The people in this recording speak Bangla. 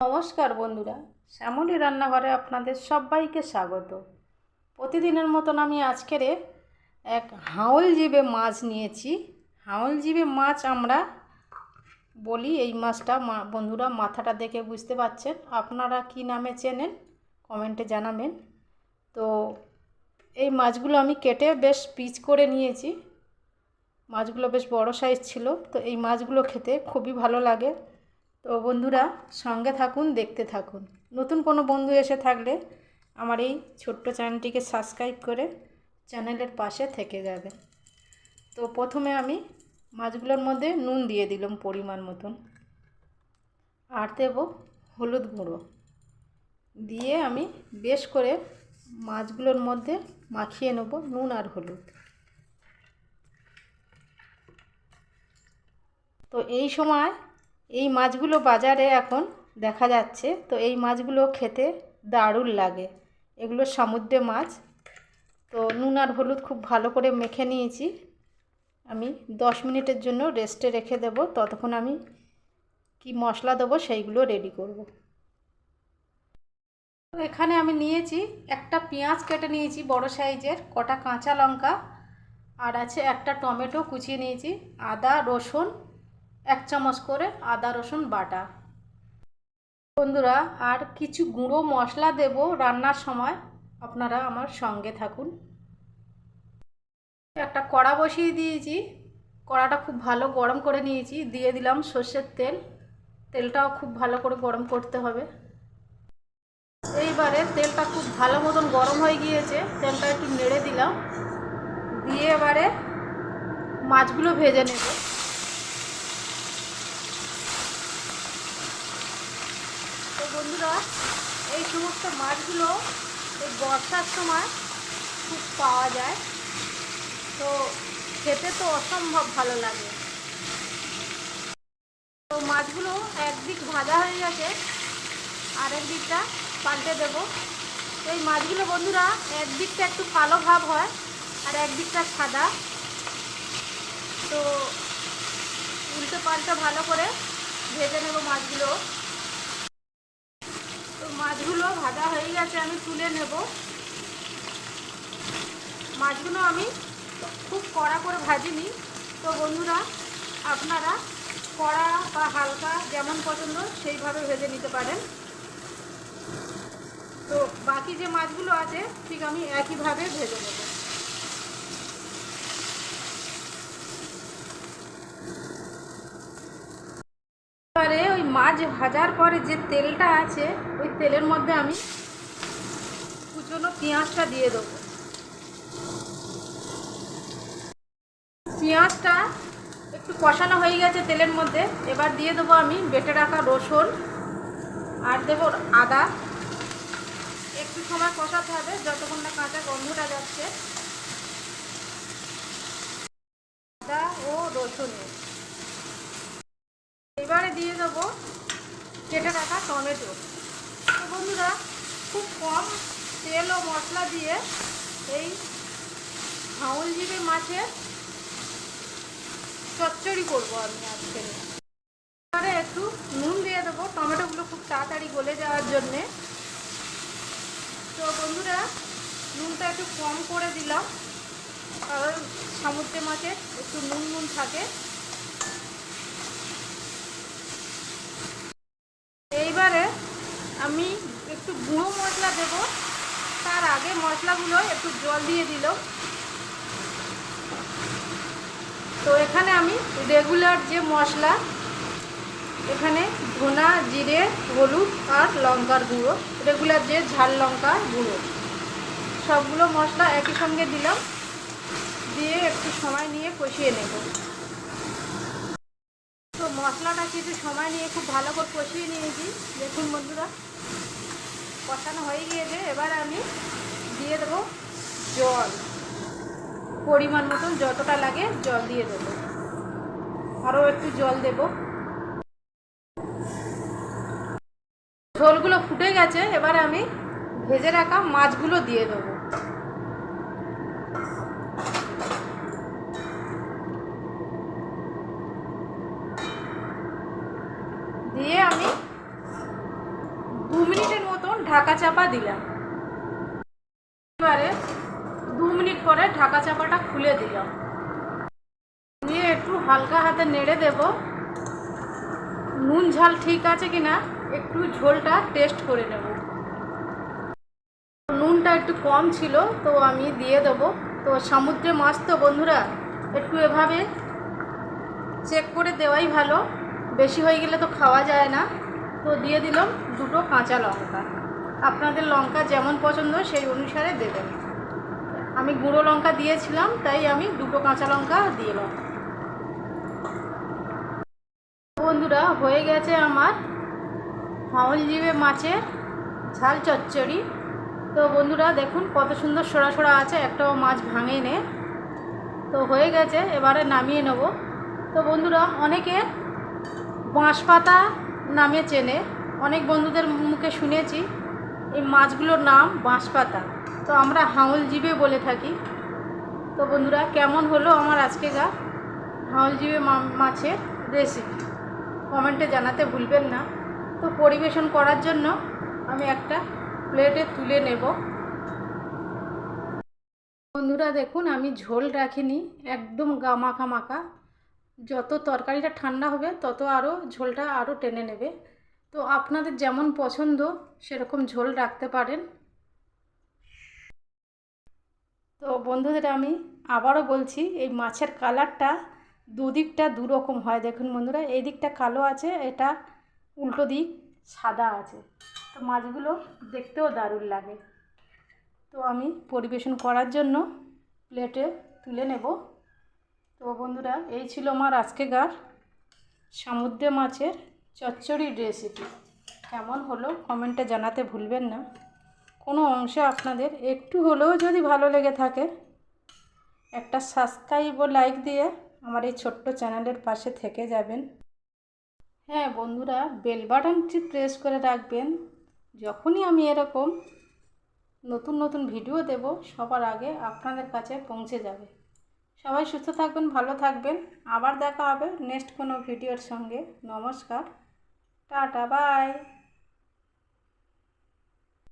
নমস্কার বন্ধুরা, শ্যামলী রান্নাঘরে আপনাদের সবাইকে স্বাগত। প্রতিদিনের মতন আমি আজকের এক হাওল জিবে মাছ নিয়েছি। হাওল জিবে মাছ আমরা বলি, এই মাছটা বন্ধুরা মাথাটা দেখে বুঝতে পারছেন আপনারা কি নামে চেনেন, কমেন্টে জানাবেন। তো এই মাছগুলো আমি কেটে বেশ পিচ করে নিয়েছি। মাছগুলো বেশ বড় সাইজ ছিল, তো এই মাছগুলো খেতে খুবই ভালো লাগে। তো বন্ধুরা, সঙ্গে থাকুন, দেখতে থাকুন। নতুন কোনো বন্ধু এসে থাকলে আমার এই ছোট্ট চ্যানেলটিকে সাবস্ক্রাইব করে চ্যানেলের পাশে থেকে যাবে তো প্রথমে আমি মাছগুলোর মধ্যে নুন দিয়ে দিলাম পরিমাণ মতন। আর দেব হলুদ গুঁড়ো। দিয়ে আমি বেশ করে মাছগুলোর মধ্যে মাখিয়ে নেব নুন আর হলুদ। তো এই সময় এই মাছগুলো বাজারে এখন দেখা যাচ্ছে। তো এই মাছগুলো খেতে দারুণ লাগে। এগুলো সমুদ্রে মাছ। তো নুন আর হলুদ খুব ভালো করে মেখে নিয়েছি। আমি দশ মিনিটের জন্য রেস্টে রেখে দেব। ততক্ষণ আমি কি মশলা দেবো সেইগুলো রেডি করব। তো এখানে আমি নিয়েছি একটা পেঁয়াজ কেটে নিয়েছি বড় সাইজের, কটা কাঁচা লঙ্কা, আর আছে একটা টমেটো কুচিয়ে নিয়েছি, আদা, রসুন এক চামচ করে আদা, রসুন বাটা। বন্ধুরা, আর কিছু গুঁড়ো মশলা দেব রান্নার সময়। আপনারা আমার সঙ্গে থাকুন। একটা কড়া বসিয়ে দিয়েছি। কড়াটা খুব ভালো গরম করে নিয়েছি। দিয়ে দিলাম সর্ষের তেল। তেলটাও খুব ভালো করে গরম করতে হবে। এইবারে তেলটা খুব ভালো মতন গরম হয়ে গিয়েছে। তেলটা একটু নেড়ে দিলাম। দিয়ে এবারে মাছগুলো ভেজে নেব। বন্ধুরা, এই সমস্ত মাছগুলো এই বর্ষার সময় খুব পাওয়া যায়। তো খেতে তো অসম্ভব ভালো লাগে। তো মাছগুলো একদিক ভাজা হয়ে গেছে আর একদিকটা পাল্টে দেব। তো এই মাছগুলো বন্ধুরা, একদিকটা একটু কালো ভাব হয় আর একদিকটা সাদা। তো উল্টো পাল্টা ভালো করে ভেজে নেব মাছগুলো। মাছগুলো ভাজা হয়ে গেছে, আমি তুলে নেব। মাছগুলো আমি খুব কড়া করে ভাজিনি। তো বন্ধুরা, আপনারা কড়া বা হালকা যেমন পছন্দ সেইভাবে ভেজে নিতে পারেন। তো বাকি যে মাছগুলো আছে, ঠিক আমি একইভাবে ভেজে নেব এবারে ওই মাছ ভাজার পরে যে তেলটা আছে, ওই তেলের মধ্যে আমি কুচনো পেঁয়াজটা দিয়ে দেবো। পেঁয়াজটা একটু কষানো হয়ে গেছে তেলের মধ্যে, এবার দিয়ে দেবো আমি বেটে রাখা রসুন আর দেবো আদা। একটু সময় কষাতে হবে, যতক্ষণ না কাঁচা গন্ধটা যাচ্ছে। আদা ও রসুনের এবারে দিয়ে দেবো কেটে রাখা টমেটো। তো বন্ধুরা, খুব কম তেল ও মশলা দিয়ে এই হাউল জিবে মাছের চচ্চড়ি করব আমি আজকে। এবারে একটু নুন দিয়ে দেবো টমেটোগুলো খুব তাড়াতাড়ি গলে যাওয়ার জন্যে। তো বন্ধুরা, নুনটা একটু কম করে দিলাম, কারণ সমুদ্রে মাছের একটু নুন নুন থাকে এইবারে আমি একটু গুঁড়ো মশলা দেব। তার আগে মশলাগুলো একটু জল দিয়ে দিল। তো এখানে আমি রেগুলার যে মশলা, এখানে ধনা, জিরে, হলুদ আর লঙ্কার গুঁড়ো, রেগুলার যে ঝাল লঙ্কার গুঁড়ো। সবগুলো মশলা একই সঙ্গে দিলাম। দিয়ে একটু সময় নিয়ে কষিয়ে নেব। মশলাটা কিছু সময় নিয়ে খুব ভালো করে কষিয়ে নিয়েছি। দেখুন বন্ধুরা, কষানো হয়ে গিয়েছে। এবার আমি দিয়ে দেবো জল। পরিমাণ মতন যতটা লাগে জল দিয়ে দেবো। আরও একটু জল দেব। ঝোলগুলো ফুটে গেছে। এবার আমি ভেজে রাখা মাছগুলো দিয়ে দেবো দিয়ে আমি ঢাকা চাপা দিলাম। এবারে দু মিনিট পরে ঢাকা চাপাটা খুলে দিলাম। দিয়ে একটু হালকা হাতে নেড়ে দেব। নুন ঝাল ঠিক আছে কিনা একটু ঝোলটা টেস্ট করে নেব। নুনটা একটু কম ছিল, তো আমি দিয়ে দেবো। তো সমুদ্রে মাছ তো বন্ধুরা, একটু এভাবে চেক করে দেওয়াই ভালো। বেশি হয়ে গেলে তো খাওয়া যায় না। তো দিয়ে দিলাম দুটো কাঁচা লঙ্কা। আপনাদের লঙ্কা যেমন পছন্দ সেই অনুসারে দেবেন। আমি গুঁড়ো লঙ্কা দিয়েছিলাম, তাই আমি দুটো কাঁচা লঙ্কা দিলাম বন্ধুরা, হয়ে গেছে আমার হাওল মাছের ঝাল চচ্চড়ি। তো বন্ধুরা, দেখুন কত সুন্দর সরা সরা আছে, একটাও মাছ ভাঙে নে তো হয়ে গেছে, এবারে নামিয়ে নেব। তো বন্ধুরা, অনেকে বাঁশপাতা নামে চেনে, অনেক বন্ধুদের মুখে শুনেছি। এই মাছগুলোর নাম বাঁশপাতা। তো আমরা হাউল জিবে বলে থাকি। তো বন্ধুরা, কেমন হলো আমার আজকে গা? হাউল জিবে মাছের রেসিপি কমেন্টে জানাতে ভুলবেন না। তো পরিবেশন করার জন্য আমি একটা প্লেটে তুলে নেব। বন্ধুরা, দেখুন, আমি ঝোল রাখিনি, একদম গামাখা মাখা। যত তরকারিটা ঠান্ডা হবে, তত আরও ঝোলটা আরও টেনে নেবে। তো আপনাদের যেমন পছন্দ, সেরকম ঝোল রাখতে পারেন। তো বন্ধুদের, আমি আবারও বলছি, এই মাছের কালারটা দুদিকটা দুরকম হয়। দেখুন বন্ধুরা, এই দিকটা কালো আছে, এটা উল্টো দিক সাদা আছে। তো মাছগুলো দেখতেও দারুণ লাগে। তো আমি পরিবেশন করার জন্য প্লেটে তুলে নেব। তো বন্ধুরা, এই ছিল আমার আজকেকার সমুদ্রে মাছের চচ্চড়ির রেসিপি কেমন হলো কমেন্টে জানাতে ভুলবেন না। কোনো অংশে আপনাদের একটু হলেও যদি ভালো লেগে থাকে, একটা সাবস্ক্রাইব ও লাইক দিয়ে আমার এই ছোট্ট চ্যানেলের পাশে থেকে যাবেন। হ্যাঁ বন্ধুরা বেল বাটনটি প্রেস করে রাখবেন। যখনই আমি এরকম নতুন নতুন ভিডিও দেব, সবার আগে আপনাদের কাছে পৌঁছে যাবে। সবাই সুস্থ থাকবেন, ভালো থাকবেন। আবার দেখা হবে নেক্সট কোনো ভিডিওর সঙ্গে। নমস্কার। Tata bye.